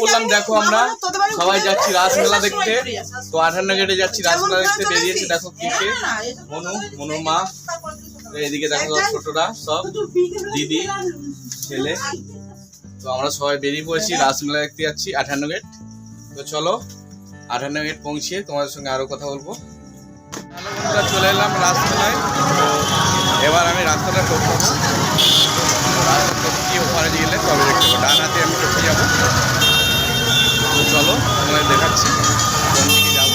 পড়লাম, দেখো আমরা। সবাই যাচ্ছি রাসমেলা দেখতে। তো আঠান্ন গেটে যাচ্ছি রাসমেলা দেখতে দেখো মনু মা। এদিকে সব দিদি, ছেলে। তো আমরা সবাই রাসমেলা দেখতে যাচ্ছি আঠান্ন গেট তো চলো আঠান্ন গেট পৌঁছে তোমাদের সঙ্গে আরও কথা বলব। চলে এলাম রাসমেলায় তো এবার আমি রাস্তাটা ওখানে গেলে তবে দেখতে ডান হাতে আমি টপকে যাব। চলো দেখাচ্ছি। কোন দিকে যাব।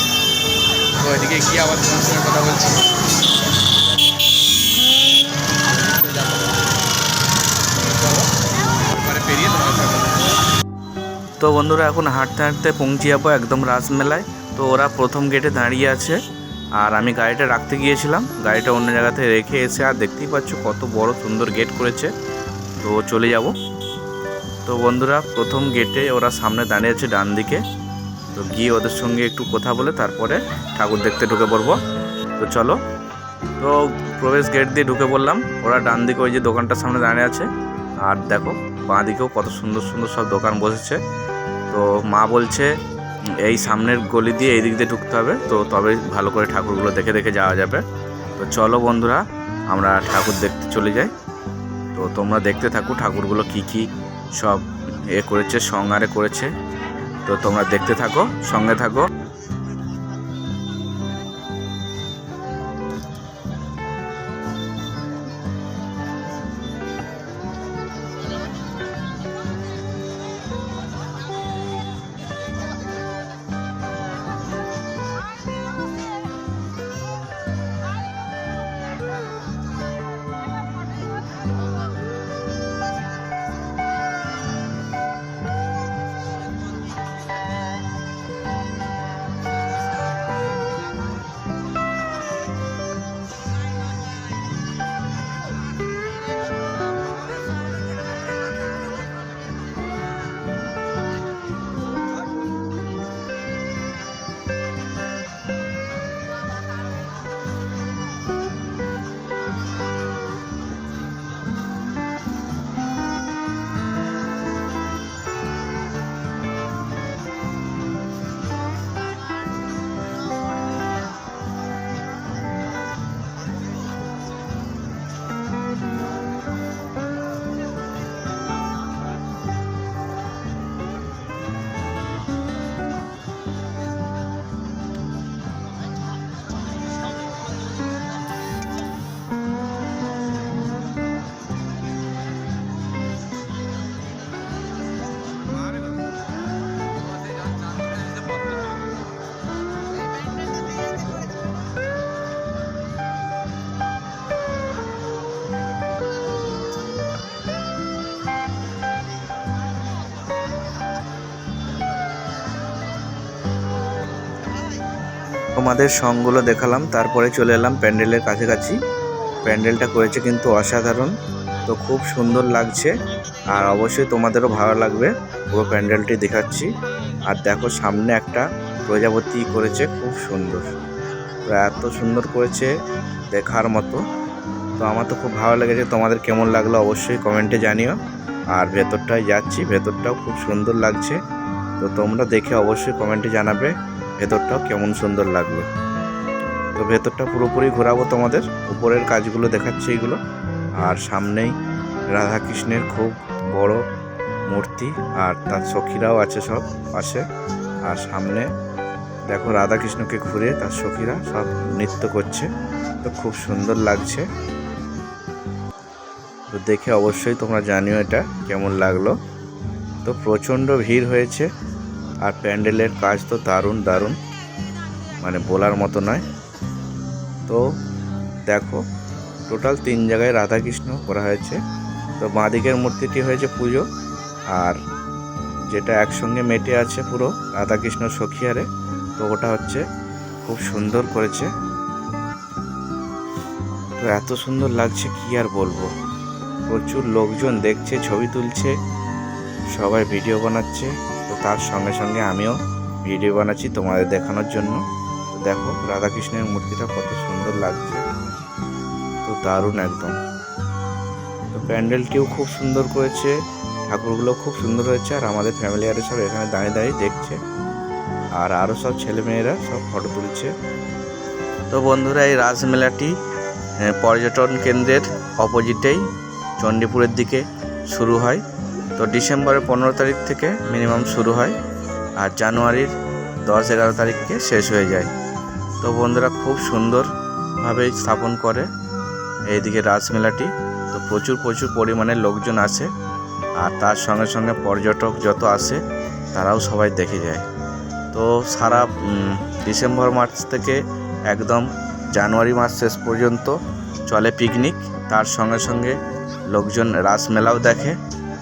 তো এদিকে গিয়ে আবার তোমার সঙ্গে কথা বলছি। তো বন্ধুরা, এখন হাঁটতে হাঁটতে পৌঁছে যাব একদম রাসমেলায় তো ওরা প্রথম গেটে দাঁড়িয়ে আছে। আর আমি গাড়িটা রাখতে গিয়েছিলাম। গাড়িটা অন্য জায়গাতে রেখে এসে আর দেখতেই পাচ্ছ কত বড় সুন্দর গেট করেছে। তো চলে যাব। তো বন্ধুরা, প্রথম গেটে ওরা সামনে দাঁড়িয়ে আছে ডান দিকে। তো গিয়ে ওদের সঙ্গে একটু কথা বলে তারপরে ঠাকুর দেখতে ঢুকে পড়ব। তো চলো। তো প্রবেশ গেট দিয়ে ঢুকে পড়লাম। ওরা ডান দিকে ওই যে দোকানটার সামনে দাঁড়িয়ে আছে। আর দেখো, বাঁ দিকেও কত সুন্দর সুন্দর সব দোকান বসেছে। তো মা বলছে এই সামনের গলি দিয়ে এই দিক দিয়ে ঢুকতে হবে। তো তবে ভালো করে ঠাকুরগুলো দেখে দেখে যাওয়া যাবে। তো চলো বন্ধুরা, আমরা ঠাকুর দেখতে চলে যাই। তো তোমরা দেখতে থাকো ঠাকুরগুলো কি কি সব এ করেছে, সংহারে করেছে। তো তোমরা দেখতে থাকো, সঙ্গে থাকো। তোমাদের সঙ্গগুলো দেখালাম, তারপরে চলে এলাম প্যান্ডেলের কাছাকাছি। প্যান্ডেলটা করেছে কিন্তু অসাধারণ, তো খুব সুন্দর লাগছে, আর অবশ্যই তোমাদেরও ভালো লাগবে। পুরো প্যান্ডেলটি দেখাচ্ছি, আর দেখো সামনে একটা প্রজাপতি করেছে, খুব সুন্দর। এত সুন্দর করেছে দেখার মতো। তো আমার তো খুব ভালো লেগেছে, তোমাদের কেমন লাগল অবশ্যই কমেন্টে জানিও। আর ভেতরটায় যাচ্ছি, ভেতরটাও খুব সুন্দর লাগছে, তো তোমরা দেখে অবশ্যই কমেন্টে জানাবে। ভেতরটাও কেমন সুন্দর লাগল। তো ভেতরটা পুরোপুরি ঘোরাবো তোমাদের। উপরের কাজগুলো দেখাচ্ছে এগুলো। আর সামনেই রাধাকৃষ্ণের খুব বড় মূর্তি, আর তার সখীরাও আছে সব পাশে। আর সামনে দেখো রাধাকৃষ্ণকে ঘুরে তার সখীরা সব নৃত্য করছে। তো খুব সুন্দর লাগছে। তো দেখে অবশ্যই তোমরা জানিও এটা কেমন লাগল। তো প্রচণ্ড ভিড় হয়েছে। আর প্যান্ডেলের কাজ তো দারুণ দারুণ। মানে বলার মতো নয়। তো দেখো, টোটাল তিন জায়গায় রাধাকৃষ্ণ করা হয়েছে। তো বাঁদিকের মূর্তিটি হয়েছে পুজো। আর যেটা একসঙ্গে মেটে আছে পুরো রাধাকৃষ্ণ সখিয়ারে, তো ওটা হচ্ছে খুব সুন্দর করেছে। তো এত সুন্দর লাগছে, কি আর বলব? প্রচুর লোকজন দেখছে, ছবি তুলছে, সবাই ভিডিও বানাচ্ছে। তার সঙ্গে সঙ্গে আমিও ভিডিও বানাচ্ছি তোমাদের দেখানোর জন্য। তো দেখো, রাধাকৃষ্ণের মূর্তিটা কত সুন্দর লাগছে। তো দারুণ একদম। তো প্যান্ডেলটিও খুব সুন্দর করেছে, ঠাকুরগুলো খুব সুন্দর হয়েছে, আর আমাদের ফ্যামিলি আরে সব এখানে দাঁড়িয়ে দাঁড়িয়ে দেখছে। আর আরও সব ছেলেমেয়েরা সব ফটো তুলছে। তো বন্ধুরা, এই রাজমেলাটি পর্যটন কেন্দ্রের অপোজিটেই চণ্ডীপুরের দিকে শুরু হয়। তো ডিসেম্বরের পনেরো তারিখ থেকে মিনিমাম শুরু হয় আর জানুয়ারির দশ এগারো তারিখকে শেষ হয়ে যায়। তো বন্ধুরা খুব সুন্দরভাবে স্থাপন করে এইদিকে রাসমেলাটি। তো প্রচুর প্রচুর পরিমাণে লোকজন আসে আর তার সঙ্গে সঙ্গে পর্যটক যত আসে তারাও সবাই দেখে যায়। তো সারা ডিসেম্বর মাস থেকে একদম জানুয়ারি মাস শেষ পর্যন্ত চলে পিকনিক। তার সঙ্গে সঙ্গে লোকজন রাসমেলাও দেখে।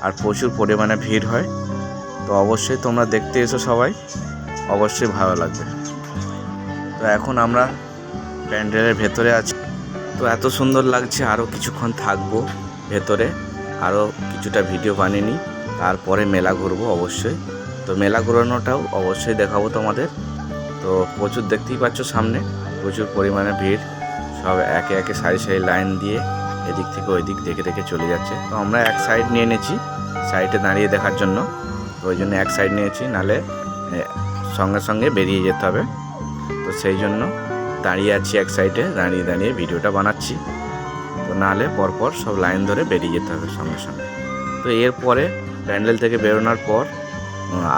আর প্রচুর পরিমাণে ভিড় হয়। তো অবশ্যই তোমরা দেখতে এসো সবাই। অবশ্যই ভালো লাগবে। তো এখন আমরা প্যান্ডেলের ভেতরে আছি। তো এত সুন্দর লাগছে আরও কিছুক্ষণ থাকব ভেতরে। আরও কিছুটা ভিডিও বানিয়ে নিই। তারপরে মেলা ঘুরবো অবশ্যই। তো মেলা ঘোরানোটাও অবশ্যই দেখাবো তোমাদের। তো প্রচুর দেখতেই পাচ্ছ সামনে। প্রচুর পরিমাণে ভিড়। সব একে একে সারি সারি লাইন দিয়ে এদিক থেকে ওই দিক দেখে দেখে চলে যাচ্ছে। তো আমরা এক সাইড নিয়ে নিয়েছি সাইডে দাঁড়িয়ে দেখার জন্য। তো ওই জন্য এক সাইড নিয়েছি নালে সঙ্গে সঙ্গে বেরিয়ে যেতে হবে। তো সেই জন্য দাঁড়িয়ে আছি এক সাইডে দাঁড়িয়ে দাঁড়িয়ে ভিডিওটা বানাচ্ছি। তো নাহলে পরপর সব লাইন ধরে বেরিয়ে যেতে হবে সঙ্গে সঙ্গে। তো এরপরে প্যান্ডেল থেকে বেরোনোর পর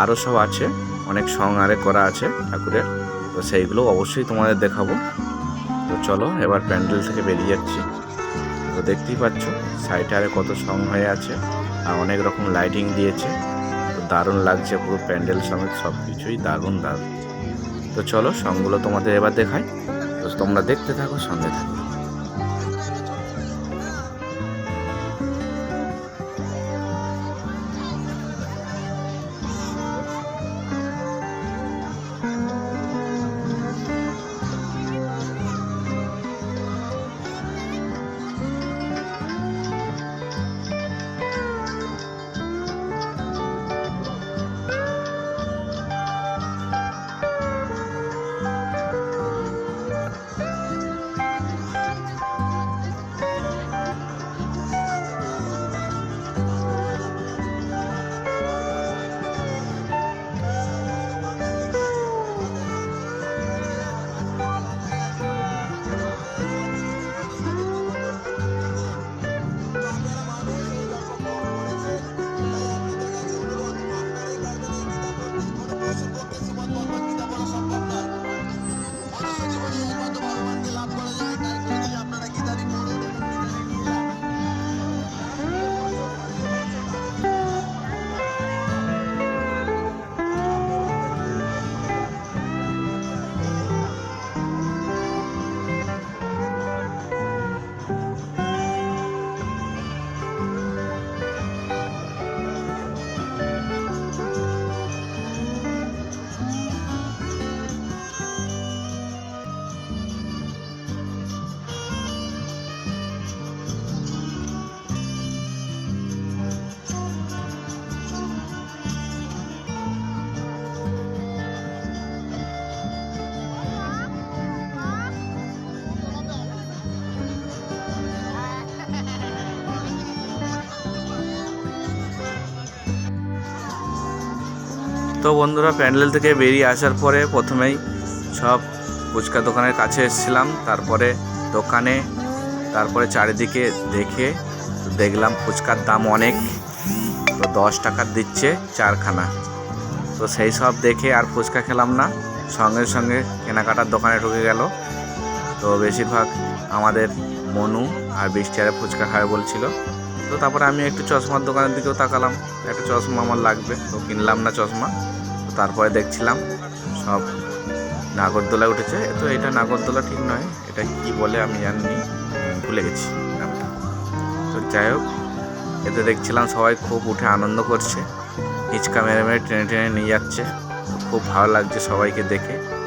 আরও সব আছে। অনেক সং আরে করা আছে ঠাকুরের। তো সেইগুলো অবশ্যই তোমাদের দেখাবো। তো চলো, এবার প্যান্ডেল থেকে বেরিয়ে যাচ্ছি। দেখতেই পাচ্ছ আরে কত সং হয়ে আছে, আর অনেক রকম লাইটিং দিয়েছে। দারুণ লাগছে পুরো প্যান্ডেল সমেত সব কিছুই দারুণ দারুণ। তো চলো সংগুলো তোমাদের এবার দেখাই। তো তোমরা দেখতে থাকো, সঙ্গে থাকো। তো বন্ধুরা প্যান্ডেল থেকে বেরিয়ে আসার পরে প্রথমেই সব ফুচকা দোকানের কাছে এসেছিলাম, তারপরে দোকানে, তারপরে চারিদিকে দেখে দেখলাম ফুচকার দাম অনেক, তো দশ টাকার দিচ্ছে চারখানা। তো সেই সব দেখে আর ফুচকা খেলাম না, সঙ্গে সঙ্গে কেনাকাটার দোকানে ঢুকে গেল। তো বেশিরভাগ আমাদের মনু আর বৃষ্টি আরে ফুচকা খাবে বলছিল। তো তারপরে আমি একটু চশমার দোকানের দিকেও তাকালাম। একটা চশমা আমার লাগবে। তো কিনলাম না চশমা। তো তারপরে দেখছিলাম সব নাগরদোলা উঠেছে। তো এটা নাগরদোলা ঠিক নয়। এটা কি বলে আমি উম, ভুলে গেছি তো যাই হোক এতে দেখছিলাম সবাই খুব উঠে আনন্দ করছে। হিচকা মেরে মেরে টেনে টেনে নিয়ে যাচ্ছে। খুব ভালো লাগছে সবাইকে দেখে।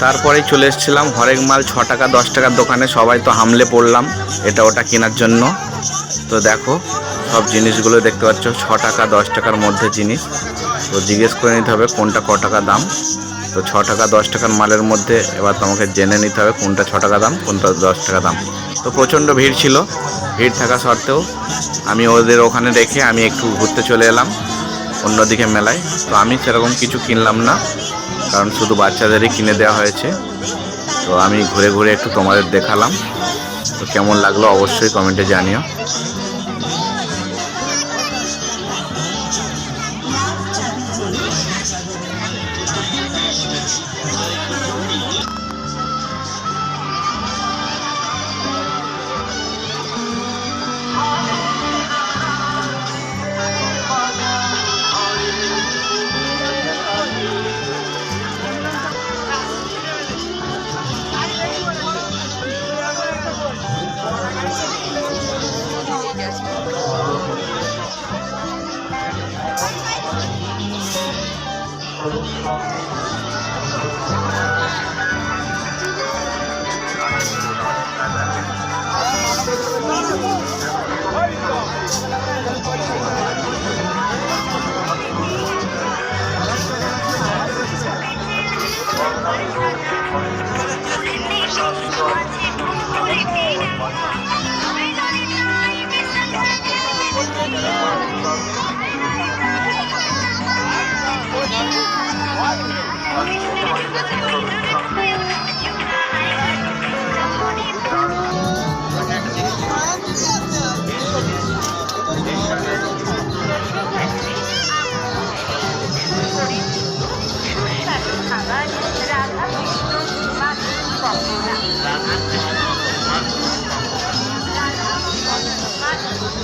তারপরেই চলে এসেছিলাম হরেক মাল ছ টাকা, দশ টাকার দোকানে। সবাই তো হামলে পড়লাম, এটা ওটা কেনার জন্য। তো দেখো, সব জিনিসগুলো দেখতে পাচ্ছ, ছ টাকা, দশ টাকার মধ্যে জিনিস। তো জিজ্ঞেস করে নিতে হবে কোনটা ক টাকা দাম। তো ছ টাকা, দশ টাকার মালের মধ্যে এবার তোমাকে জেনে নিতে হবে কোনটা ছ টাকা দাম, কোনটা দশ টাকা দাম। তো প্রচণ্ড ভিড় ছিল, ভিড় থাকা সত্ত্বেও আমি ওদের ওখানে রেখে আমি একটু ঘুরতে চলে এলাম, অন্যদিকে মেলায়। তো আমি সেরকম কিছু কিনলাম না, কারণ শুধু বাচ্চাদেরই কিনে দেওয়া হয়েছে। তো আমি ঘুরে ঘুরে একটু তোমাদের দেখালাম। তো কেমন লাগল অবশ্যই কমেন্টে জানিও।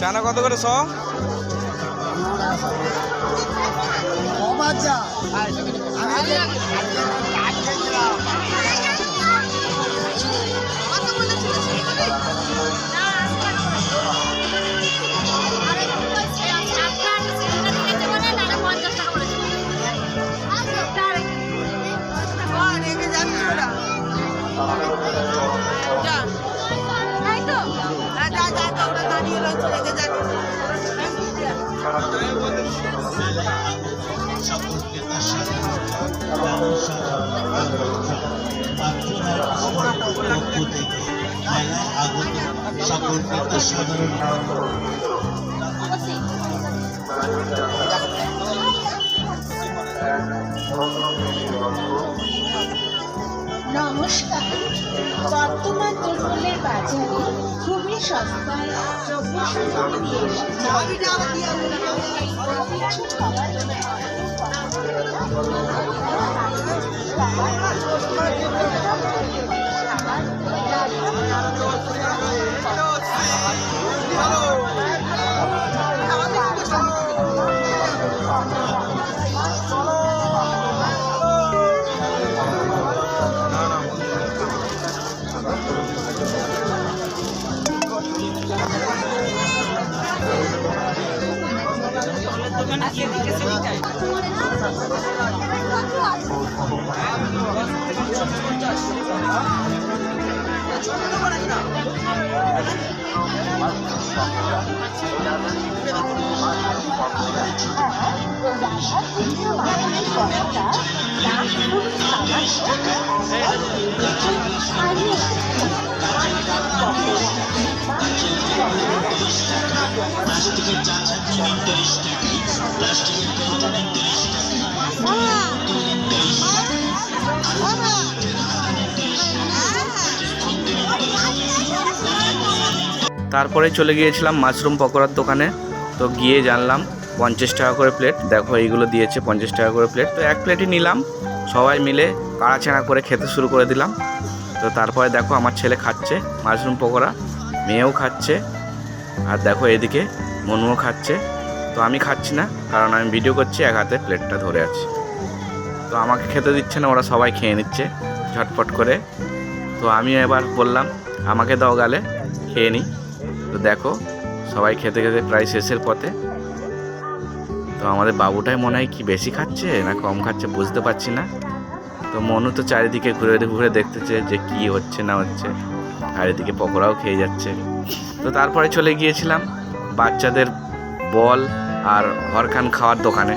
চানা কত করে শ নমস্কার। বর্তমান দুর্বলের বাজারে 说没事儿，这不是你的，你家的爹不是你的。我了，真的。খুবই সস্তায় দ্রব্য সুযোগ দিয়ে কিছু খাবার তারপরে চলে গিয়েছিলাম মাশরুম পকোড়ার দোকানে। তো গিয়ে জানলাম, পঞ্চাশ টাকা করে প্লেট দেখো, এইগুলো দিয়েছে পঞ্চাশ টাকা করে প্লেট তো এক প্লেটই নিলাম। সবাই মিলে কাড়াচাড়া করে খেতে শুরু করে দিলাম। তো তারপরে দেখো, আমার ছেলে খাচ্ছে মাশরুম পকোড়া, মেয়েও খাচ্ছে। আর দেখো, এদিকে মনুও খাচ্ছে। তো আমি খাচ্ছি না, কারণ আমি ভিডিও করছি, এক হাতে প্লেটটা ধরে আছি। তো আমাকে খেতে দিচ্ছে না, ওরা সবাই খেয়ে নিচ্ছে, ঝটপট করে। তো আমি এবার বললাম, আমাকে দাও গালে, খেয়ে নিই তো দেখো, সবাই খেতে খেতে প্রায় শেষের পথে। তো আমাদের বাবুটাই মনে হয় কি বেশি খাচ্ছে না কম খাচ্ছে বুঝতে পারছি না। তো মনু তো চারিদিকে ঘুরে ঘুরে দেখতেছে যে কি হচ্ছে না হচ্ছে, চারিদিকে পকোড়াও খেয়ে যাচ্ছে। তো তারপরে চলে গিয়েছিলাম বাচ্চাদের বল আর হরকান খাওয়ার দোকানে।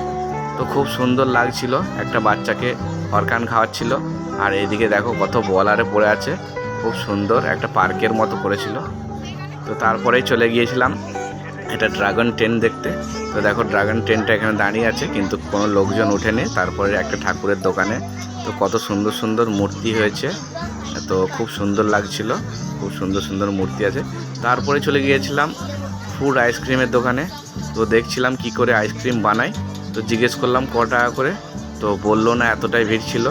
তো খুব সুন্দর লাগছিল একটা বাচ্চাকে হরকান খাওয়াচ্ছিল। আর এদিকে দেখো কত বলারে পড়ে আছে। খুব সুন্দর একটা পার্কের মতো করেছিল। তো তারপরেই চলে গিয়েছিলাম এটা ড্রাগন ট্রেন দেখতে। তো দেখো ড্রাগন ট্রেনটা এখানে দাঁড়িয়ে আছে, কিন্তু কোনো লোকজন ওঠেনি। তারপরে একটা ঠাকুরের দোকানে। তো কত সুন্দর সুন্দর মূর্তি হয়েছে। তো খুব সুন্দর লাগছিল। খুব সুন্দর সুন্দর মূর্তি আছে। তারপরে চলে গিয়েছিলাম ফুড আইসক্রিমের দোকানে। তো দেখছিলাম কি করে আইসক্রিম বানায়। তো জিজ্ঞেস করলাম, ক টাকা করে? তো বলল না, এতটাই ভিড় ছিল।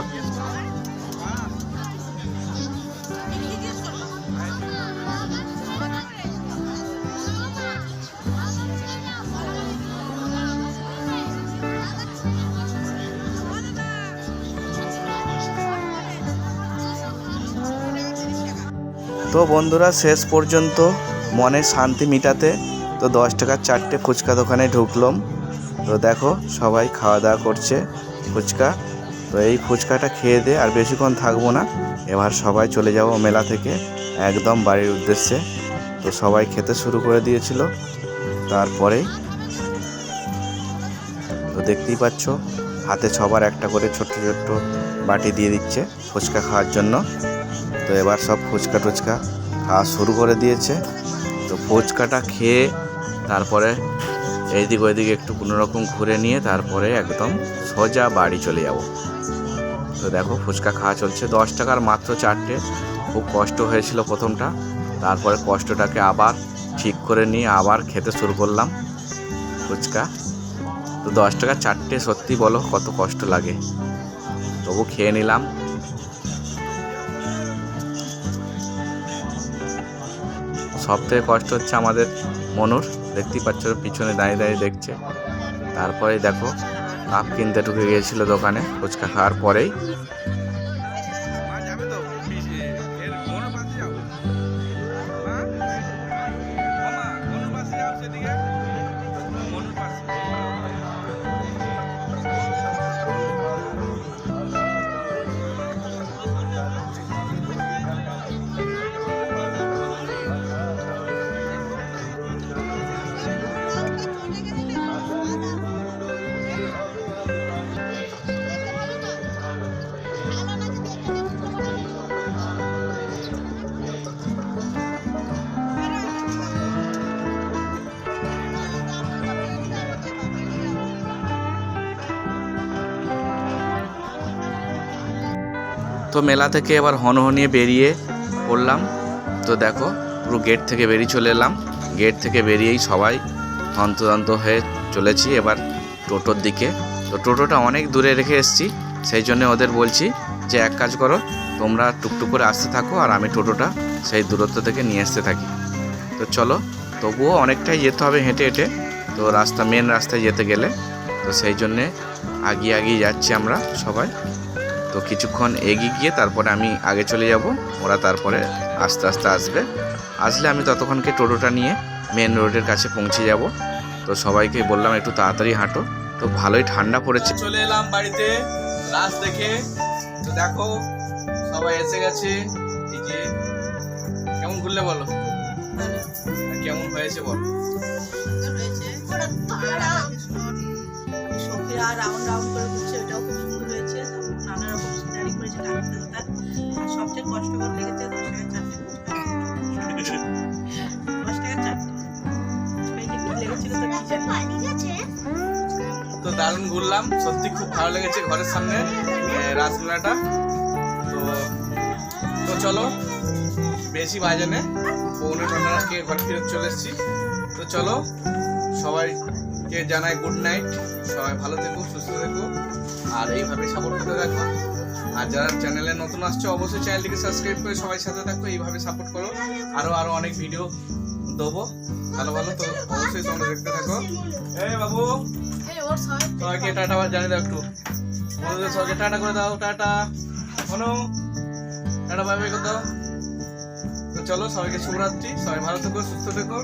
তো বন্ধুরা, শেষ পর্যন্ত মনে শান্তি মিটাতে তো দশ টাকার চারটে ফুচকা দোকানে ঢুকলাম। তো দেখো, সবাই খাওয়া দাওয়া করছে ফুচকা। তো এই ফুচকাটা খেয়ে দে, আর বেশিক্ষণ থাকব না। এবার সবাই চলে যাব মেলা থেকে, একদম বাড়ির উদ্দেশ্যে। তো সবাই খেতে শুরু করে দিয়েছিল। তারপরেই তো দেখতেই পাচ্ছ, হাতে সবার একটা করে ছোট্ট ছোট্ট বাটি দিয়ে দিচ্ছে ফুচকা খাওয়ার জন্য। তো এবার সব ফুচকা টুচকা খাওয়া শুরু করে দিয়েছে। তো ফুচকাটা খেয়ে তারপরে এইদিক ওইদিক একটু কোনো রকম ঘুরে নিয়ে তারপরে একদম সোজা বাড়ি চলে যাব। তো দেখো ফুচকা খাওয়া চলছে। দশ টাকার মাত্র চারটে। খুব কষ্ট হয়েছিল প্রথমটা। তারপরে কষ্টটাকে আবার ঠিক করে নিয়ে আবার খেতে শুরু করলাম ফুচকা। তো দশ টাকা চারটে সত্যি বলো কত কষ্ট লাগে। তবু খেয়ে নিলাম। সব থেকে কষ্ট হচ্ছে আমাদের মনুর। দেখতেই পাচ্ছ, পিছনে দাঁড়িয়ে দাঁড়িয়ে দেখছে। তারপরে দেখো, কাপ কিনতে ঢুকে গিয়েছিল দোকানে, ফুচকা খাওয়ার পরেই। মেলা থেকে এবার হনহনিয়ে বেরিয়ে পড়লাম। তো দেখো, পুরো গেট থেকে বেরিয়ে চলে এলাম। গেট থেকে বেরিয়েই সবাই হন্তদন্ত হয়ে চলেছি এবার টোটোর দিকে। তো টোটোটা অনেক দূরে রেখে এসেছি, সেই জন্য ওদের বলছি যে, এক কাজ করো, তোমরা টুকটুক করে আসতে থাকো আর আমি টোটোটা সেই দূরত্ব থেকে নিয়ে আসতে থাকি। তো চলো, তবুও অনেকটাই যেতে হবে হেঁটে হেঁটে। তো রাস্তা মেন রাস্তায় যেতে গেলে। তো সেই জন্যে আগিয়ে আগিয়ে যাচ্ছি আমরা সবাই। তো কিছুক্ষণ এগিয়ে গিয়ে তারপরে আমি আগে চলে যাব। ওরা তারপরে আস্তে আস্তে আসবে। আসলে আমি ততক্ষণকে টোটোটা নিয়ে মেন রোডের কাছে পৌঁছে যাব। তো সবাইকে বললাম একটু তাড়াতাড়ি হাঁটো। তো ভালোই ঠান্ডা পড়েছে। চলে এলাম বাড়িতে। রাস দেখে। তো দেখো সবাই এসে গেছে। এই যে কেমন ঘুরলে বলো? আর কেমন হয়েছে বলো? রাউন্ড রাউন্ড করে ঘুরছে। ওটাও খুব সুন্দর আর সবচেয়ে কষ্টকর লেগেছে দশ টাকার চারটে দশ টাকার চারটে তো দারুণ ঘুরলাম। সত্যি খুব ভালো লেগেছে ঘরের সামনে রাসমেলাটা তো তো চলো, বেশি বাজে নে। পৌনে নটাকে ঘর ফিরে চলে এসেছি। তো চলো, সবাইকে জানাই গুড নাইট সবাই ভালো থেকো, সুস্থ থেকো। আর এইভাবে সাপোর্ট করতে থাকো আর যারা চ্যানেলে নতুন আসছে অবশ্যই চ্যানেলটিকে সাবস্ক্রাইব করে সবাই সাথে থাকো এইভাবে সাপোর্ট করো। আরও আরও অনেক ভিডিও দেবো। ভালো ভালো তো অবশ্যই তোমরা দেখতে থাকো। এই বাবু। সবাইকে টাটা জানি দাও একটু। বন্ধুদের সবাইকে টাটা করে দাও টাটা। বলো টাটা বাই বাই করে। দাও তো চলো সবাইকে শুভরাত্রি। সবাই ভালো থেকো সুস্থ থেকো।